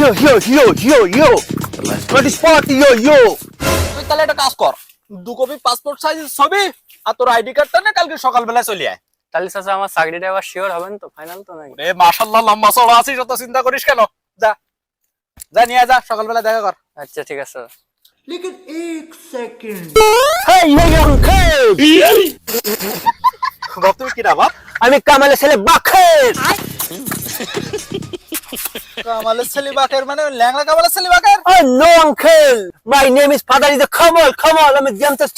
Yo, yo, yo, yo, yo. What is party, yo, yo? তুই তাহলে একটা কাজ কর দু কপি পাসপোর্ট সাইজ ছবি আর তোর আইডি কার্ডটা না কালকে সকালবেলায় চলে আয়। তাহলে চাচা আমার চাকরিটা এবার শিওর হবেন তো ফাইনাল তো নাকি? রে মাশাল্লাহ লম্বা চড়া আছিস অত চিন্তা করিস কেন? যা যা নিয়ে যা সকালবেলা দেখা কর। আচ্ছা ঠিক আছে। Hey, yo, yo, uncle. বাপ তুমি কিনা বাপ? আমি কামালের ছেলে বাখের কামালের ছেলে বাকের মানে ল্যাংড়া কামালের ছেলে বাকের Oh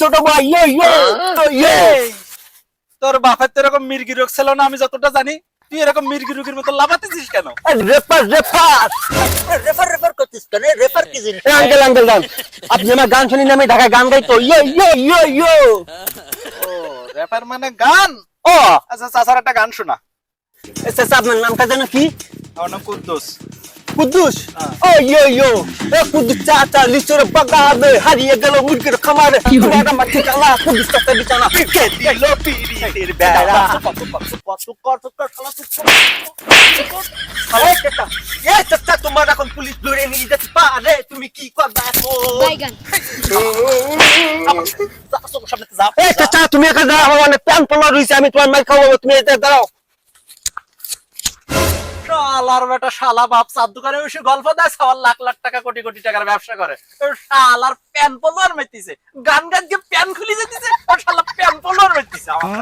ছোট ভাই. Yo, yo, yo, yo. তোর বাপের তো এরকম মির্গি রোগ ছিল না আমি যতটা জানি তুই এরকম মির্গি রোগের মতো লাফাতেছিস কেন. রেফার রেফার করতিস কেন? রেফার কি জিনিস? আঙ্কেল আঙ্কেল দান আপনি আমার গান শুনি না আমি ঢাকায় গান গাইতো ইয়ো ইয়ো ইয়ো ইয়ো ও র্যাপার মানে গান? ও। আচ্ছা চাচার একটা গান শোনা। এসে আপনার নামটা যেন কি? আমার নাম কুদ্দুস। قدوش أو يو قدوش تاتا لسورة بقعد هذه يقلو ملكر يا قمار ما تقلع قدوش تاتا بيتانا كدي لو بيري بيرا سكر سكر خلاص تاتا يا تاتا تمہارا کون پولیس دورے نہیں جاتی پا رہے تمہیں کی کو بیٹھو بائیگن تاتا يا کدرا ہوا نے پیان پلا روی سے ہمیں تمہارا ملکہ ہوا تمہیں ادھر دراؤ শালার বেটা শালা বাপ চার দোকানে বসে গল্প দেয়, সবার লাখ লাখ টাকা, কোটি কোটি টাকার ব্যবসা করে। শালার প্যান পলোয়ার মেতিছে গান গান দিয়ে প্যান খুলি যেতেছে শালা প্যান পলোয়ার মেতিছে আমার।